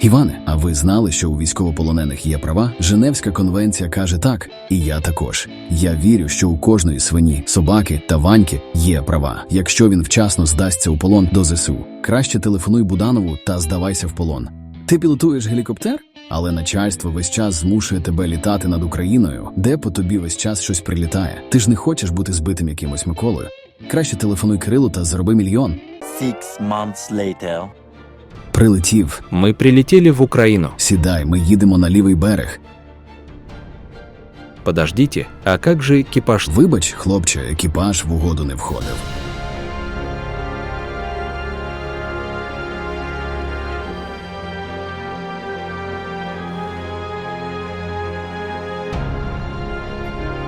Іване, а ви знали, що у військовополонених є права? Женевська конвенція каже так, і я також. Я вірю, що у кожної свині, собаки та ваньки є права. Якщо він вчасно здасться у полон до ЗСУ, краще телефонуй Буданову та здавайся в полон. Ти пілотуєш гелікоптер? Але начальство весь час змушує тебе літати над Україною, де по тобі весь час щось прилітає. Ти ж не хочеш бути збитим якимось Миколою. Краще телефонуй Кирилу та зароби мільйон. Six months later. Прилетів. Мы прилетели в Украину. Сідай, ми їдемо на лівий берег. Подождите, а как же экипаж? Вибач, хлопче, екіпаж в угоду не входив.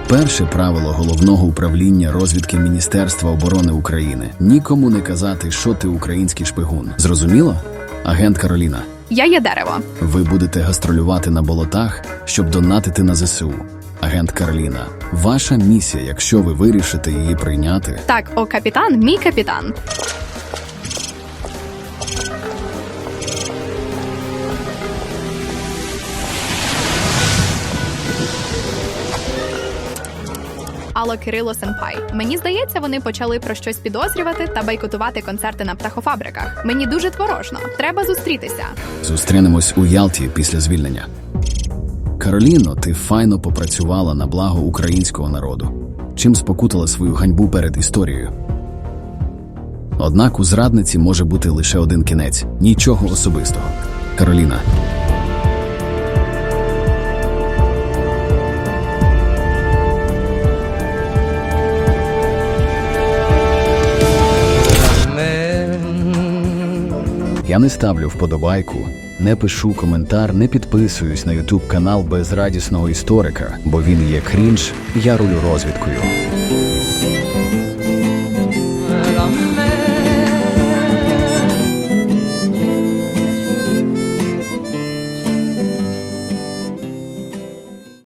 Перше правило головного управління розвідки Міністерства оборони України нікому не казати, що ти український шпигун. Зрозуміло? Агент Кароліна, Я є дерево. ви будете гастролювати на болотах, щоб донатити на ЗСУ. Агент Кароліна, ваша місія, якщо ви вирішите її прийняти, Так, о, капітан, мій капітан. Алло, Кирило Сенпай. Мені здається, вони почали про щось підозрювати та бойкотувати концерти на птахофабриках. Мені дуже творожно. Треба зустрітися. зустрінемось у Ялті після звільнення. Кароліно, ти файно попрацювала на благо українського народу, чим спокутала свою ганьбу перед історією. Однак у зрадниці може бути лише один кінець нічого особистого. Кароліна, я не ставлю вподобайку, не пишу коментар, не підписуюсь на Ютуб канал безрадісного історика, бо він є крінж, я рулю розвідкою.